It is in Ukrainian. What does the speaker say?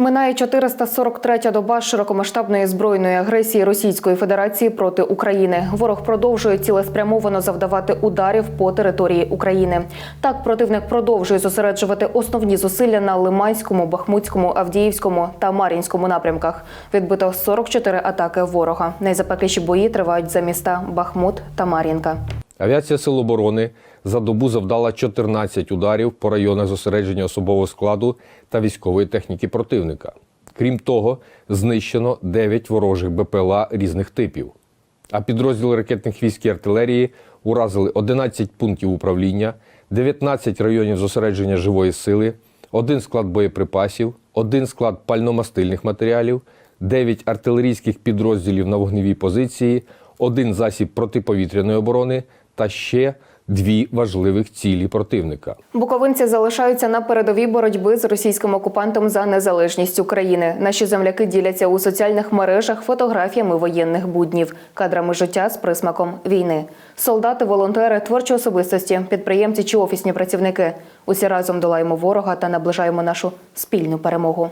Минає 443-я доба широкомасштабної збройної агресії Російської Федерації проти України. Ворог продовжує цілеспрямовано завдавати ударів по території України. Так, противник продовжує зосереджувати основні зусилля на Лиманському, Бахмутському, Авдіївському та Мар'їнському напрямках. Відбито 44 атаки ворога. Найзапекліші бої тривають за міста Бахмут та Мар'їнка. Авіація Сил оборони за добу завдала 14 ударів по районах зосередження особового складу та військової техніки противника. Крім того, знищено 9 ворожих БПЛА різних типів. А підрозділи ракетних військ і артилерії уразили 11 пунктів управління, 19 районів зосередження живої сили, один склад боєприпасів, один склад пальномастильних матеріалів, 9 артилерійських підрозділів на вогневій позиції, один засіб протиповітряної оборони та ще дві важливих цілі противника. Буковинці залишаються на передовій боротьби з російським окупантом за незалежність України. Наші земляки діляться у соціальних мережах фотографіями воєнних буднів, кадрами життя з присмаком війни. Солдати, волонтери, творчі особистості, підприємці чи офісні працівники. Усі разом долаємо ворога та наближаємо нашу спільну перемогу.